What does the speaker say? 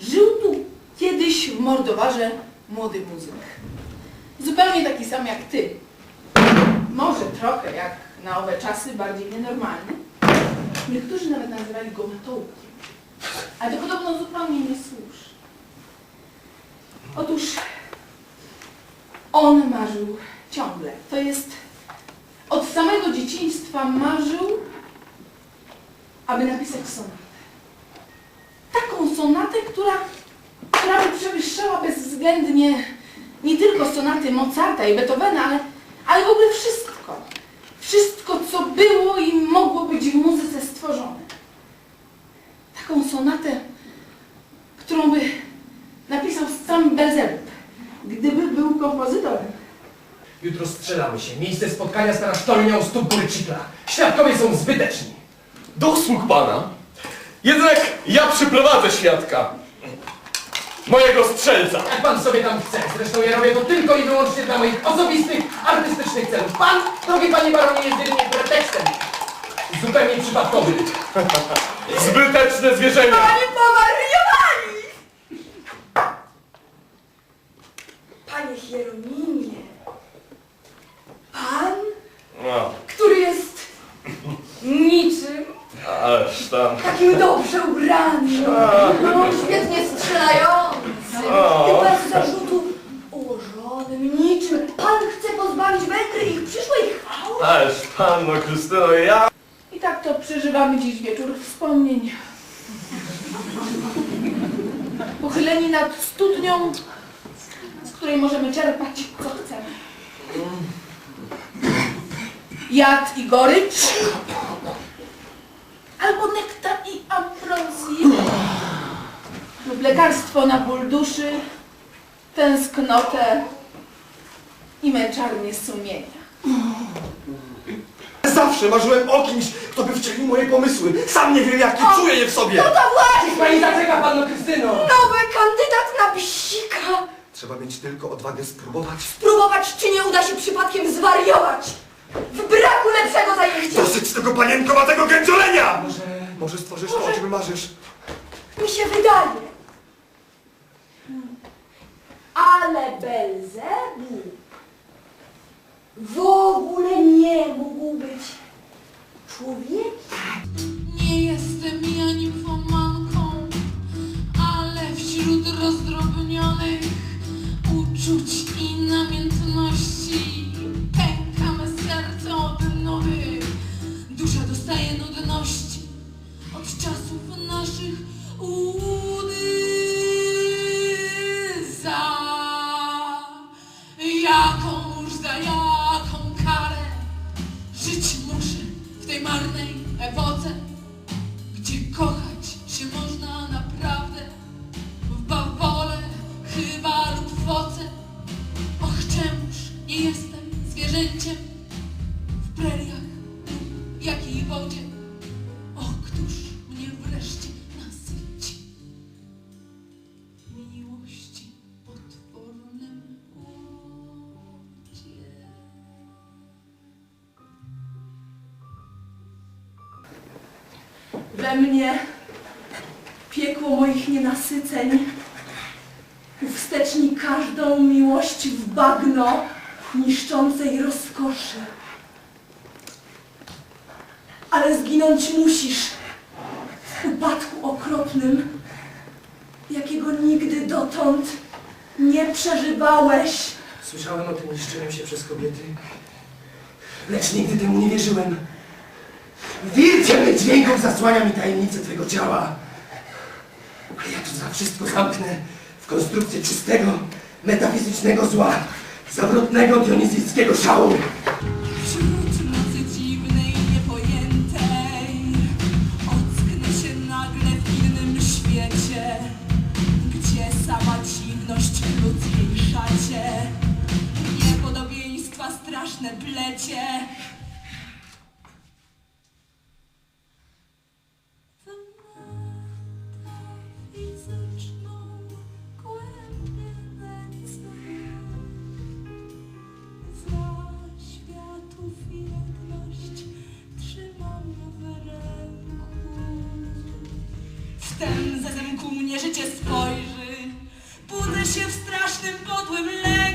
Żył tu kiedyś w Mordowarze młody muzyk. Zupełnie taki sam jak ty. Może trochę jak na owe czasy, bardziej nienormalny. Niektórzy nawet nazywali go matołkiem. Ale to podobno zupełnie nie służy. Otóż on marzył ciągle. To jest od samego dzieciństwa marzył, aby napisać sonatę. Taką sonatę, która, która by przewyższała bezwzględnie nie tylko sonaty Mozarta i Beethovena, ale, ale w ogóle wszystko. Wszystko, co było i mogło być w muzyce stworzone. Taką sonatę, którą by napisał sam Belzebub, gdyby był kompozytorem. Jutro strzelamy się. Miejsce spotkania stara sztolnia u stóp góry. Świadkowie są zbyteczni. Do usług pana. Jednak ja przyprowadzę świadka. Mojego strzelca. Jak pan sobie tam chce. Zresztą ja robię to tylko i wyłącznie dla moich osobistych, artystycznych celów. Pan, drogi panie baronie, jest jedynie pretekstem. Zupełnie przypadkowym. Zbyteczne zwierzenia. Panie powariowali! Panie Hieronimie, pan, No, który jest niczym, takim dobrze ubranym, no, świetnie strzelającym O. bez zarzutu ułożonym, niczym. Pan chce pozbawić Węgry ich przyszłej chwały? Ależ panno Krystyno, ja... I tak to przeżywamy dziś wieczór wspomnień. Pochyleni nad studnią, z której możemy czerpać co chcemy. Jad i gorycz, albo nektar i ambrozję, lub lekarstwo na ból duszy, tęsknotę i męczarnię sumienia. Zawsze marzyłem o kimś, kto by wcielił moje pomysły. Sam nie wiem jaki, czuję je w sobie. No to właśnie! Pani zaczeka, panno Krystyno. Nowy kandydat na psika! Trzeba mieć tylko odwagę spróbować. Spróbować, czy nie uda się przypadkiem zwariować! W braku lepszego zajęcia! Dosyć tego panienkowatego gędziolenia! Może... Może stworzysz to, o czym marzysz. Mi się wydaje. Ale Belzebub w ogóle nie mógł być człowiekiem. Zwierzęciem w preriach lub jakiej wodzie? Och, któż mnie wreszcie nasyci miłości potwornym łodzie. We mnie piekło moich nienasyceń uwsteczni każdą miłość w bagno niszczącej rozkoszy. Ale zginąć musisz w upadku okropnym, jakiego nigdy dotąd nie przeżywałeś. Słyszałem o tym niszczeniu się przez kobiety, lecz nigdy temu nie wierzyłem. Wir ciemnych dźwięków zasłania mi tajemnicę Twego ciała. Ale ja to za wszystko zamknę w konstrukcję czystego, metafizycznego zła, zawrotnego dionizyjskiego szału. Wśród nocy dziwnej, niepojętej Ocknę się nagle w innym świecie Gdzie sama dziwność ludzkiej szacie Niepodobieństwa straszne plecie Wtem zezem ku mnie życie spojrzy. Budzę się w strasznym, podłym lęku